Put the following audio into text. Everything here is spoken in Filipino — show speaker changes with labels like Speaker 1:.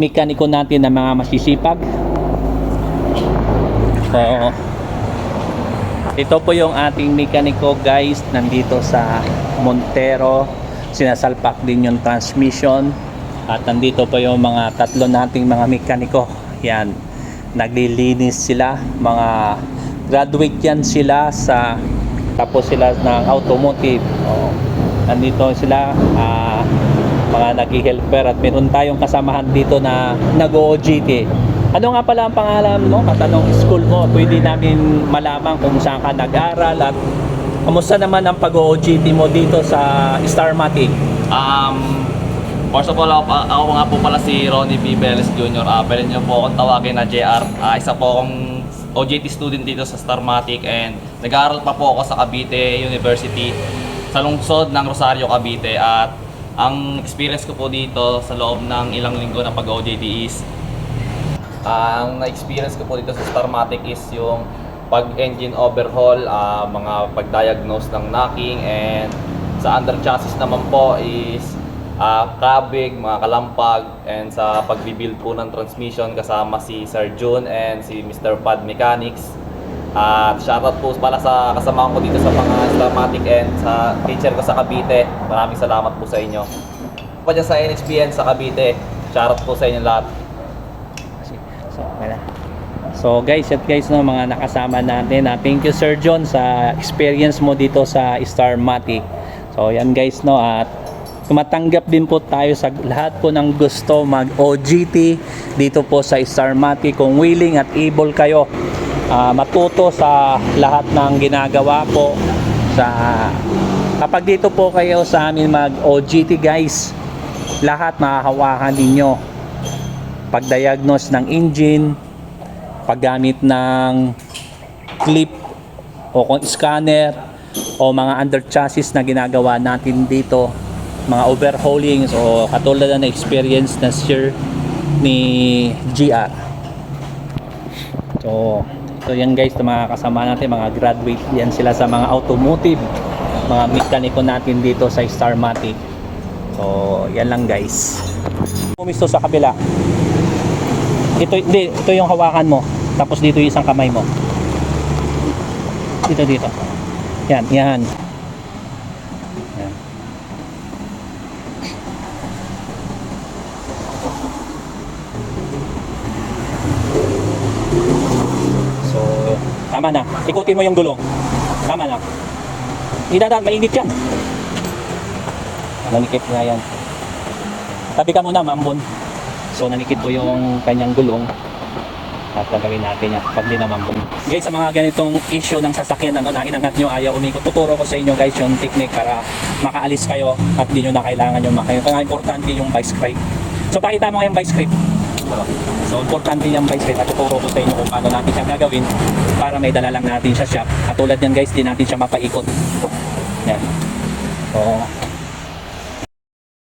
Speaker 1: mekaniko natin na mga masisipag. So, ito po yung ating mekaniko guys, nandito sa Montero. Sinasalpak din yung transmission. At nandito po yung mga tatlo nating mga mekaniko. Yan, naglilinis sila. Mga graduate yan sila sa tapos sila ng automotive. Oh, nandito sila ah, mga nag-helper at meron tayong kasamahan dito na nag-OJT. Ano nga pala ang pangalan mo? Katanong school mo. Pwede namin malaman kung saan ka nag-aral at kamusta naman ang pag-OJT mo dito sa Starmatic?
Speaker 2: Um, first of all, ako, ako nga po pala si Ronnie B. Beles Jr. Uh, pwede niyo po akong tawagin na JR. Ah, isa po akong OJT student dito sa Starmatic and nag-aaral pa po ako sa Cavite University sa lungsod ng Rosario, Cavite. At ang experience ko po dito sa loob ng ilang linggo ng pag-OJT is ang na-experience ko po dito sa Starmatic is yung pag-engine overhaul, ah, mga pag-diagnose ng knocking and sa under chassis naman po is ah, kabig, mga kalampag and sa pag-rebuild po ng transmission kasama si Sir June and si Mr. Pad Mechanics. At shoutout po pala sa kasama ko dito sa mga Starmatic and sa teacher ko sa Cavite. Maraming salamat po sa inyo. Pa dyan sa NHPN sa Cavite. Shoutout po sa inyo lahat.
Speaker 1: So, wala. So guys, at guys no, mga nakasama natin. ah, thank you Sir John sa experience mo dito sa Starmatic. So yan guys no at tumatanggap din po tayo sa lahat po ng gusto mag OGT dito po sa Starmatic kung willing at able kayo ah, matuto sa lahat ng ginagawa po. Sa kapag dito po kayo sa amin mag OGT guys lahat mahahawakan ninyo. Pagdiagnose ng engine, paggamit ng clip o kung scanner o mga under chassis na ginagawa natin dito, mga overhaulings o katulad na experience na share ni GR. So, so yan guys, mga kasama natin, mga graduate yan sila sa mga automotive, mga mekaniko natin dito sa Starmatic. So, yan lang guys. Pumisto sa kabila. Ito, hindi, ito yung hawakan mo. Tapos dito yung isang kamay mo. Dito, dito. Yan. Yan. So, tama na. Ikutin mo yung gulong. Tama na. Hindi dadaan, mainit yan. Nanikip nga yan. Tabi ka muna, mambon. So nanikit po yung kanyang gulong at gagawin natin yan pag di naman po. Guys, sa mga ganitong issue ng sasakyan ano, na inangat nyo ayaw umikot, tuturo ko sa inyo guys yung technique para makaalis kayo at di nyo na kailangan yung makayo. Kaya importante yung vice grip. So pakita mo yung vice grip. So importante yung vice grip at tuturo ko sa inyo kung paano natin siya gagawin para may dala lang natin sa shop. At tulad yan guys, di natin siya mapaikot. Yan. So,